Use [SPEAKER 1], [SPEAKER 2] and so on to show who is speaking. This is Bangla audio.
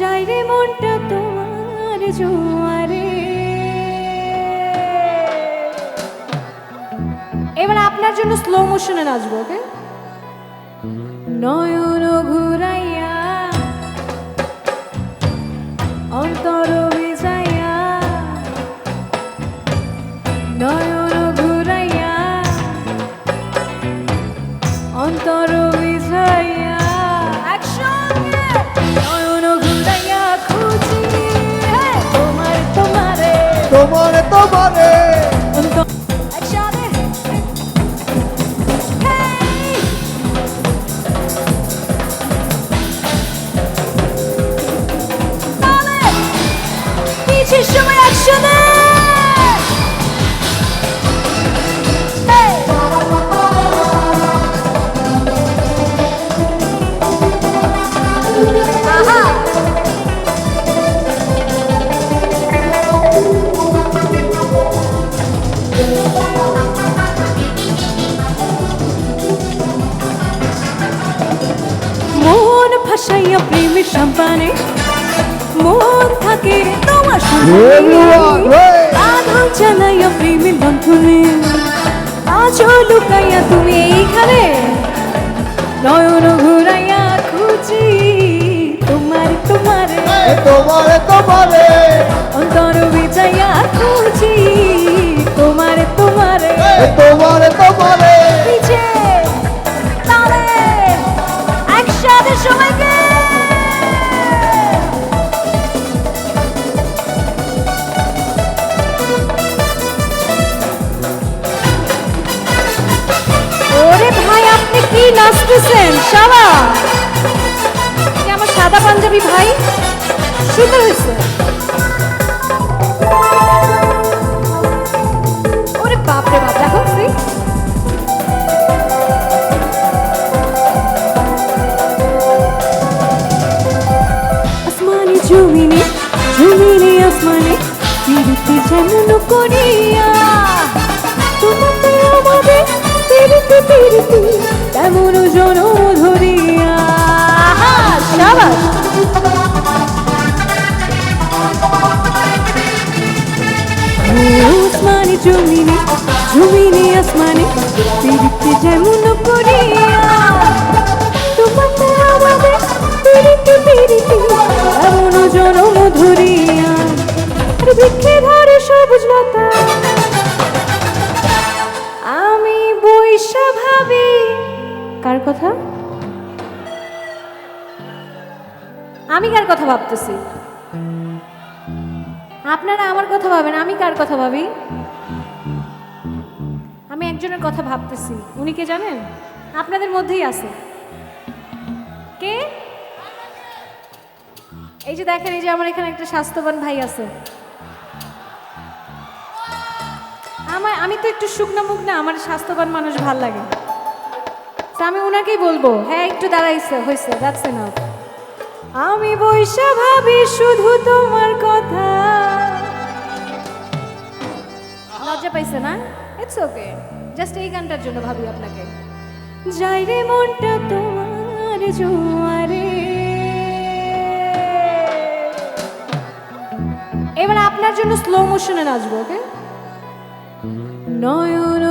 [SPEAKER 1] যাই রে মনটা তোমার জোয়ারে। এবার আপনার জন্য স্লো মোশনে নাচবো ওকে নয়ন ঘুরাইয়া, অন্তর ভিজাইয়া, নয়ন মন ভাসাইয়া প্রেমের সাম্পানে মন থাকে তোমার
[SPEAKER 2] hey!
[SPEAKER 1] আধার চালাইয়া প্রেমের বন্ধনে, আজও লুকাইয়া তুমি এইখানে নয়ন ঘুরাইয়া তোমারে অন্তর বিজাইয়া খুঁজি তোমার তোমারে।
[SPEAKER 2] তোমারে তোমারে।
[SPEAKER 1] তালে একসাথে সবাইকে। ওরে ভাই আপনি কি নাচতেছেন? সাবা কি আমার সাদা পাঞ্জাবি ভাই? সুন্দর হয়েছে। ওরে বাপরে বাপ দেখো শ্রী আসমানে আমাদের ফিরতে তেমন আসমানে জমিনে জমিনে আসমানে ফিরতে যেমন করিয়া তোমাকে আমাদের ফিরিতে ফিরিতে এমন জনম ধরিয়া। বৃক্ষে ধরে সবুজ লতা। আমি বৈশা ভাবি কার কথা? আমি কার কথা ভাবতেছি? আপনারা আমার কথা ভাবেন, আমি কার কথা ভাবি? আমি একজনের কথা ভাবতেছি। উনি কে জানেন? আপনাদের মধ্যেই আছে। কে? এই যে দেখেন, এই যে আমার এখানে একটা স্বাস্থ্যবান ভাই আছে। আমার, আমি তো একটু শুকনো মুখ না, আমার স্বাস্থ্যবান মানুষ ভালো লাগে। আমি ওনাকেই বলব। হ্যাঁ একটু দাঁড়াইছে হয়েছে যাচ্ছে এনাফ আমি বৈশা ভাবি শুধু তোমার কথা। লজ্জা পাইছে না? ইটস ওকে জাস্ট এই গানটার জন্য ভাবি আপনাকে। যাই রে মনটা তোমার জোয়ারে। এবার আপনার জন্য স্লো মোশনে নাচবো ওকে নয়ন